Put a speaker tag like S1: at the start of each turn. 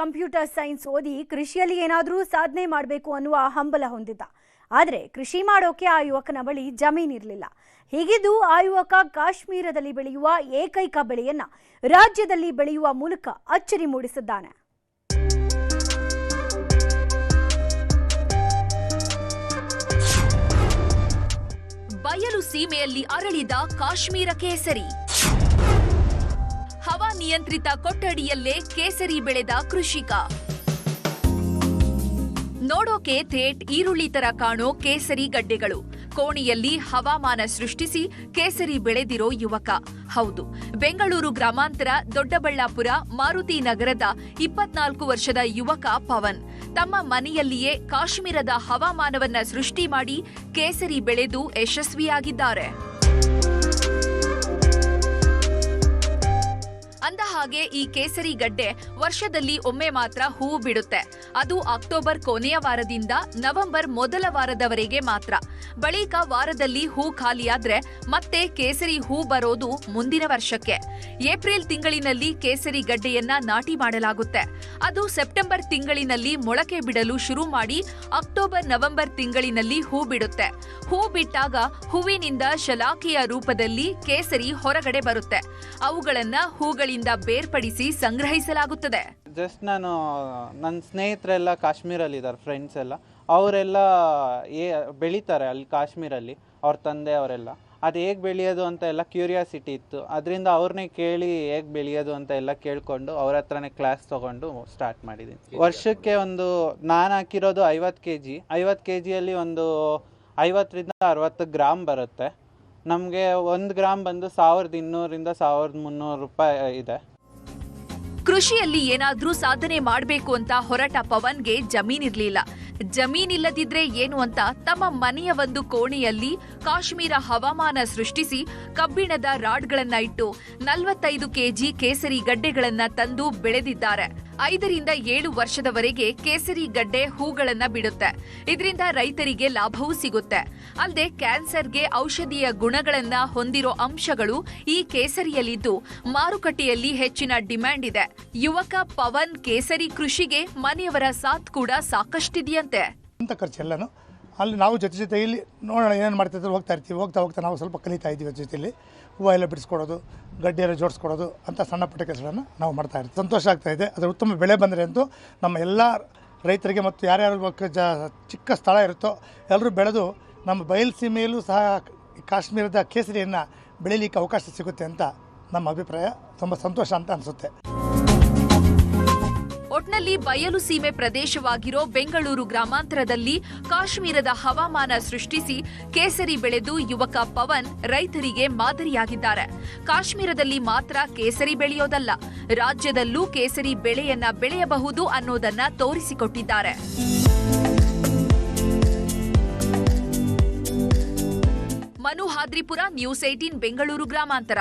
S1: Computer science ಓದಿ ಕೃಷಿಯಲ್ಲಿ ಏನಾದರೂ ಸಾಧನೆ ಮಾಡಬೇಕು ಅನ್ನುವ ಹಂಬಲ ಹೊಂದಿದ್ದ. ಆದರೆ ಕೃಷಿ ಮಾಡೋಕೆ ಆ ಯುವಕನ ಬಳಿ ಜಮೀನಿರಲಿಲ್ಲ ಹೀಗಿದ್ದು ಆ ಯುವಕ ಕಾಶ್ಮೀರದಲ್ಲಿ ಬೆಳೆಯುವ ಏಕೈಕ ಬೆಳೆಯನ್ನ ರಾಜ್ಯದಲ್ಲಿ ಬೆಳೆಯುವ ಮೂಲಕ ಅಚ್ಚರಿ ಮೂಡಿಸಿದ್ದಾನೆ.
S2: ಬಯಲು ಸೀಮೆಯಲ್ಲಿ ಅರಳಿದ ಕಾಶ್ಮೀರ ಕೇಸರಿ ನಿಯಂತ್ರಿತ ಕೊಠಡಿಯಲ್ಲೇ ಕೇಸರಿ ಬೆಳೆದ ಕೃಷಿಕ. ನೋಡೋಕೆ ಥೇಟ್ ಈರುಳ್ಳಿ ತರ ಕಾಣೋ ಕೇಸರಿ ಗಡ್ಡೆಗಳು. ಕೋಣಿಯಲ್ಲಿ ಹವಾಮಾನ ಸೃಷ್ಟಿಸಿ ಕೇಸರಿ ಬೆಳೆದಿರೋ ಯುವಕ. ಹೌದು, ಬೆಂಗಳೂರು ಗ್ರಾಮಾಂತರ ದೊಡ್ಡಬಳ್ಳಾಪುರ ಮಾರುತಿ ನಗರದ ಇಪ್ಪತ್ನಾಲ್ಕು ವರ್ಷದ ಯುವಕ ಪವನ್. ತಮ್ಮ ಮನೆಯಲ್ಲಿಯೇ ಕಾಶ್ಮೀರದ ಹವಾಮಾನವನ್ನ ಸೃಷ್ಟಿ ಮಾಡಿ ಕೇಸರಿ ಬೆಳೆದು ಯಶಸ್ವಿಯಾಗಿದ್ದಾರೆ. ಅಂದಹಾಗೆ ಈ ಕೇಸರಿ ಗಡ್ಡೆ ವರ್ಷದಲ್ಲಿ ಒಮ್ಮೆ ಮಾತ್ರ ಹೂವು ಬಿಡುತ್ತೆ. ಅದು ಅಕ್ಟೋಬರ್ ಕೊನೆಯ ವಾರದಿಂದ ನವೆಂಬರ್ ಮೊದಲ ವಾರದವರೆಗೆ ಮಾತ್ರ. ಬಳಿಕ ವಾರದಲ್ಲಿ ಹೂ ಖಾಲಿಯಾದ್ರೆ ಮತ್ತೆ ಕೇಸರಿ ಹೂ ಬರೋದು ಮುಂದಿನ ವರ್ಷಕ್ಕೆ. ಏಪ್ರಿಲ್ ತಿಂಗಳಿನಲ್ಲಿ ಕೇಸರಿ ಗಡ್ಡೆಯನ್ನ ನಾಟಿ ಮಾಡಲಾಗುತ್ತೆ. ಅದು ಸೆಪ್ಟೆಂಬರ್ ತಿಂಗಳಿನಲ್ಲಿ ಮೊಳಕೆ ಬಿಡಲು ಶುರು ಮಾಡಿ ಅಕ್ಟೋಬರ್ ನವೆಂಬರ್ ತಿಂಗಳಿನಲ್ಲಿ ಹೂ ಬಿಡುತ್ತೆ. ಹೂ ಬಿಟ್ಟಾಗ ಹೂವಿನಿಂದ ಶಲಾಖೆಯ ರೂಪದಲ್ಲಿ ಕೇಸರಿ ಹೊರಗಡೆ ಬರುತ್ತೆ. ಅವುಗಳನ್ನ ಹೂಗಳಿಂದ ಬೇರ್ಪಡಿಸಿ ಸಂಗ್ರಹಿಸಲಾಗುತ್ತದೆ.
S3: ಜಸ್ಟ್ ನಾನು ನನ್ನ ಸ್ನೇಹಿತರೆಲ್ಲ ಕಾಶ್ಮೀರಲ್ಲಿ ಇದ್ದಾರೆ ಫ್ರೆಂಡ್ಸ್ ಎಲ್ಲ. ಅವರೆಲ್ಲ ಏ, ಬೆಳೀತಾರೆ ಅಲ್ಲಿ ಕಾಶ್ಮೀರಲ್ಲಿ, ಅವ್ರ ತಂದೆ ಅವರೆಲ್ಲ. ಅದು ಹೇಗೆ ಬೆಳೆಯೋದು ಅಂತ ಎಲ್ಲ ಕ್ಯೂರಿಯಾಸಿಟಿ ಇತ್ತು. ಅದರಿಂದ ಅವ್ರನ್ನೇ ಕೇಳಿ ಹೇಗೆ ಬೆಳೆಯೋದು ಅಂತ ಎಲ್ಲ ಕೇಳಿಕೊಂಡು ಅವ್ರ ಹತ್ರನೇ ಕ್ಲಾಸ್ ತೊಗೊಂಡು ಸ್ಟಾರ್ಟ್ ಮಾಡಿದ್ದೀನಿ. ವರ್ಷಕ್ಕೆ ಒಂದು, ನಾನು ಹಾಕಿರೋದು ಐವತ್ತು ಕೆ ಜಿ ಐವತ್ತು ಕೆ ಜಿಯಲ್ಲಿ ಒಂದು ಐವತ್ತರಿಂದ ಅರವತ್ತು ಗ್ರಾಮ್ ಬರುತ್ತೆ. ನಮಗೆ ಒಂದು ಗ್ರಾಮ್ ಬಂದು ಸಾವಿರದ ಇನ್ನೂರಿಂದ ಸಾವಿರದ ಮುನ್ನೂರು ರೂಪಾಯಿ ಇದೆ.
S2: ಕೃಷಿಯಲ್ಲಿ ಏನಾದರೂ ಸಾಧನೆ ಮಾಡಬೇಕು ಅಂತ ಹೊರಟ ಪವನ್ಗೆ ಜಮೀನಿರಲಿಲ್ಲ ಜಮೀನಿಲ್ಲದಿದ್ರೆ ಏನು ಅಂತ ತಮ್ಮ ಮನೆಯ ಒಂದು ಕೋಣೆಯಲ್ಲಿ ಕಾಶ್ಮೀರ ಹವಾಮಾನ ಸೃಷ್ಟಿಸಿ ಕಬ್ಬಿಣದ ರಾಡ್ಗಳನ್ನ ಇಟ್ಟು ನಲವತ್ತೈದು ಕೆಜಿ ಕೇಸರಿ ಗಡ್ಡೆಗಳನ್ನ ತಂದು ಬೆಳೆದಿದ್ದಾರೆ. ಐದರಿಂದ ಏಳು ವರ್ಷದವರೆಗೆ ಕೇಸರಿ ಗಡ್ಡೆ ಹೂಗಳನ್ನ ಬಿಡುತ್ತೆ. ಇದರಿಂದ ರೈತರಿಗೆ ಲಾಭವೂ ಸಿಗುತ್ತೆ. ಅಲ್ಲದೆ ಕ್ಯಾನ್ಸರ್ಗೆ ಔಷಧೀಯ ಗುಣಗಳನ್ನ ಹೊಂದಿರೋ ಅಂಶಗಳು ಈ ಕೇಸರಿಯಲ್ಲಿದ್ದು ಮಾರುಕಟ್ಟೆಯಲ್ಲಿ ಹೆಚ್ಚಿನ ಡಿಮ್ಯಾಂಡ್ ಇದೆ. ಯುವಕ ಪವನ್ ಕೇಸರಿ ಕೃಷಿಗೆ ಮನೆಯವರ ಸಾಥ್ ಕೂಡ ಸಾಕಷ್ಟಿದೆಯಂತೆ.
S4: ಅಲ್ಲಿ ನಾವು ಜೊತೆ ಜೊತೆಯಲ್ಲಿ ನೋಡೋಣ ಏನೇನು ಮಾಡ್ತಿದ್ರು ಹೋಗ್ತಾ ಇರ್ತೀವಿ. ಹೋಗ್ತಾ ಹೋಗ್ತಾ ನಾವು ಸ್ವಲ್ಪ ಕಲಿತಾ ಇದ್ದೀವಿ ಜೊತೆಯಲ್ಲಿ ಹೂವು ಎಲ್ಲ ಬಿಡಿಸ್ಕೊಡೋದು, ಗಡ್ಡೆ ಎಲ್ಲ ಜೋಡಿಸ್ಕೊಡೋದು, ಅಂತ ಸಣ್ಣ ಪುಟ್ಟ ಕೆಲಸಗಳನ್ನು ನಾವು ಮಾಡ್ತಾ ಇರ್ತೀವಿ. ಸಂತೋಷ ಆಗ್ತಾ ಇದೆ. ಅದರ ಉತ್ತಮ ಬೆಳೆ ಬಂದರೆ ಅಂತೂ ನಮ್ಮ ಎಲ್ಲ ರೈತರಿಗೆ ಮತ್ತು ಯಾರ್ಯಾರು ಜ ಚಿಕ್ಕ ಸ್ಥಳ ಇರುತ್ತೋ ಎಲ್ಲರೂ ಬೆಳೆದು ನಮ್ಮ ಬಯಲುಸೀಮೆಯಲ್ಲೂ ಸಹ ಕಾಶ್ಮೀರದ ಕೇಸರಿಯನ್ನು ಬೆಳೀಲಿಕ್ಕೆ ಅವಕಾಶ ಸಿಗುತ್ತೆ ಅಂತ ನಮ್ಮ ಅಭಿಪ್ರಾಯ. ತುಂಬ ಸಂತೋಷ ಅಂತ ಅನಿಸುತ್ತೆ.
S2: ಒಟ್ನಲ್ಲಿ ಬಯಲು ಸೀಮೆ ಪ್ರದೇಶವಾಗಿರೋ ಬೆಂಗಳೂರು ಗ್ರಾಮಾಂತರದಲ್ಲಿ ಕಾಶ್ಮೀರದ ಹವಾಮಾನ ಸೃಷ್ಟಿಸಿ ಕೇಸರಿ ಬೆಳೆದು ಯುವಕ ಪವನ್ ರೈತರಿಗೆ ಮಾದರಿಯಾಗಿದ್ದಾರೆ. ಕಾಶ್ಮೀರದಲ್ಲಿ ಮಾತ್ರ ಕೇಸರಿ ಬೆಳೆಯೋದಲ್ಲ, ರಾಜ್ಯದಲ್ಲೂ ಕೇಸರಿ ಬೆಳೆಯನ್ನ ಬೆಳೆಯಬಹುದು ಅನ್ನೋದನ್ನ ತೋರಿಸಿಕೊಟ್ಟಿದ್ದಾರೆ. ಮನು ಹಾದ್ರಿಪುರ ನ್ಯೂಸ್ ಏಟೀನ್ ಬೆಂಗಳೂರು ಗ್ರಾಮಾಂತರ.